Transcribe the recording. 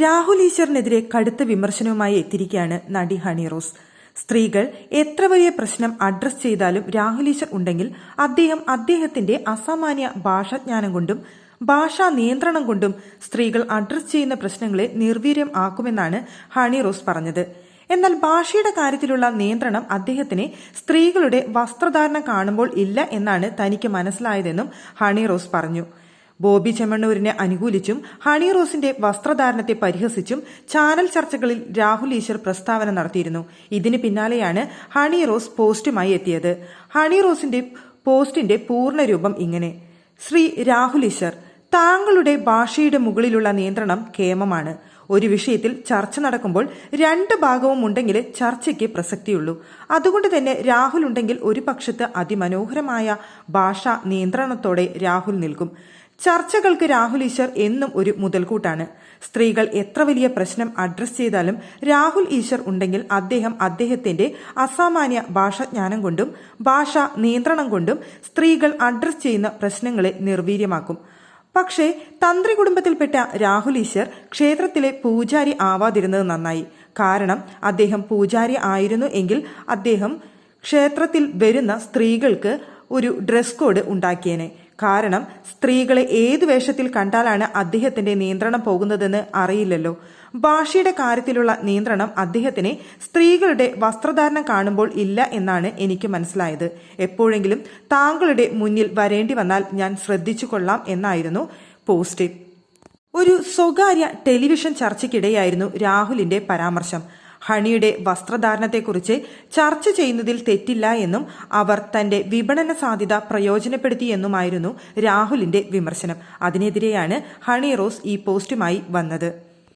രാഹുൽ ഈശ്വറിനെതിരെ കടുത്ത വിമർശനവുമായി എത്തിയിരിക്കുകയാണ് നടി ഹണി റോസ്. സ്ത്രീകൾ എത്ര വലിയ പ്രശ്നം അഡ്രസ് ചെയ്താലും രാഹുൽ ഈശ്വർ ഉണ്ടെങ്കിൽ അദ്ദേഹം അദ്ദേഹത്തിന്റെ അസാമാന്യ ഭാഷാജ്ഞാനം കൊണ്ടും ഭാഷാ നിയന്ത്രണം കൊണ്ടും സ്ത്രീകൾ അഡ്രസ് ചെയ്യുന്ന പ്രശ്നങ്ങളെ നിർവീര്യം ആക്കുമെന്നാണ് ഹണി റോസ് പറഞ്ഞത്. എന്നാൽ ഭാഷയുടെ കാര്യത്തിലുള്ള നിയന്ത്രണം അദ്ദേഹത്തിന് സ്ത്രീകളുടെ വസ്ത്രധാരണം കാണുമ്പോൾ ഇല്ല എന്നാണ് തനിക്ക് മനസ്സിലായതെന്നും ഹണി റോസ് പറഞ്ഞു. ബോബി ചെമ്മണ്ണൂരിനെ അനുകൂലിച്ചും ഹണി റോസിന്റെ വസ്ത്രധാരണത്തെ പരിഹസിച്ചും ചാനൽ ചർച്ചകളിൽ രാഹുൽ ഈശ്വർ പ്രസ്താവന നടത്തിയിരുന്നു. ഇതിന് പിന്നാലെയാണ് ഹണി റോസ് പോസ്റ്റുമായി എത്തിയത്. ഹണി റോസിന്റെ പോസ്റ്റിന്റെ പൂർണരൂപം ഇങ്ങനെ. ശ്രീ രാഹുൽ ഈശ്വർ താങ്കളുടെ ഭാഷയുടെ മുകളിലുള്ള നിയന്ത്രണം കേമമാണ്. ഒരു വിഷയത്തിൽ ചർച്ച നടക്കുമ്പോൾ രണ്ട് ഭാഗവും ഉണ്ടെങ്കിൽ ചർച്ചയ്ക്ക് പ്രസക്തിയുള്ളൂ. അതുകൊണ്ട് തന്നെ രാഹുൽ ഉണ്ടെങ്കിൽ ഒരു പക്ഷത്ത് അതിമനോഹരമായ ഭാഷാ നിയന്ത്രണത്തോടെ രാഹുൽ നിൽക്കും. ചർച്ചകൾക്ക് രാഹുൽ ഈശ്വർ എന്നും ഒരു മുതൽക്കൂട്ടാണ്. സ്ത്രീകൾ എത്ര വലിയ പ്രശ്നം അഡ്രസ് ചെയ്താലും രാഹുൽ ഈശ്വർ ഉണ്ടെങ്കിൽ അദ്ദേഹം അദ്ദേഹത്തിന്റെ അസാമാന്യ ഭാഷാജ്ഞാനം കൊണ്ടും ഭാഷാ നിയന്ത്രണം കൊണ്ടും സ്ത്രീകൾ അഡ്രസ് ചെയ്യുന്ന പ്രശ്നങ്ങളെ നിർവീര്യമാക്കും. പക്ഷേ തന്ത്രി കുടുംബത്തിൽപ്പെട്ട രാഹുൽ ഈശ്വർ ക്ഷേത്രത്തിലെ പൂജാരി ആവാതിരുന്നത് നന്നായി. കാരണം അദ്ദേഹം പൂജാരി ആയിരുന്നു എങ്കിൽ അദ്ദേഹം ക്ഷേത്രത്തിൽ വരുന്ന സ്ത്രീകൾക്ക് ഒരു ഡ്രസ് കോഡ് ഉണ്ടാക്കിയേനെ. കാരണം സ്ത്രീകളെ ഏത് വേഷത്തിൽ കണ്ടാലാണ് അദ്ദേഹത്തിന്റെ നിയന്ത്രണം പോകുന്നതെന്ന് അറിയില്ലല്ലോ. ഭാഷയുടെ കാര്യത്തിലുള്ള നിയന്ത്രണം അദ്ദേഹത്തിന് സ്ത്രീകളുടെ വസ്ത്രധാരണം കാണുമ്പോൾ ഇല്ല എന്നാണ് എനിക്ക് മനസ്സിലായത്. എപ്പോഴെങ്കിലും താങ്കളുടെ മുന്നിൽ വരേണ്ടി വന്നാൽ ഞാൻ ശ്രദ്ധിച്ചു കൊള്ളാം എന്നായിരുന്നു പോസ്റ്റ്. ഒരു സ്വകാര്യ ടെലിവിഷൻ ചർച്ചയ്ക്കിടെയായിരുന്നു രാഹുലിന്റെ പരാമർശം. ഹണിയുടെ വസ്ത്രധാരണത്തെക്കുറിച്ച് ചർച്ച ചെയ്യുന്നതിൽ തെറ്റില്ല എന്നും അവർ തന്റെ വിപണന സാധ്യത പ്രയോജനപ്പെടുത്തിയെന്നുമായിരുന്നു രാഹുലിന്റെ വിമർശനം. അതിനെതിരെയാണ് ഹണി റോസ് ഈ പോസ്റ്റുമായി വന്നത്.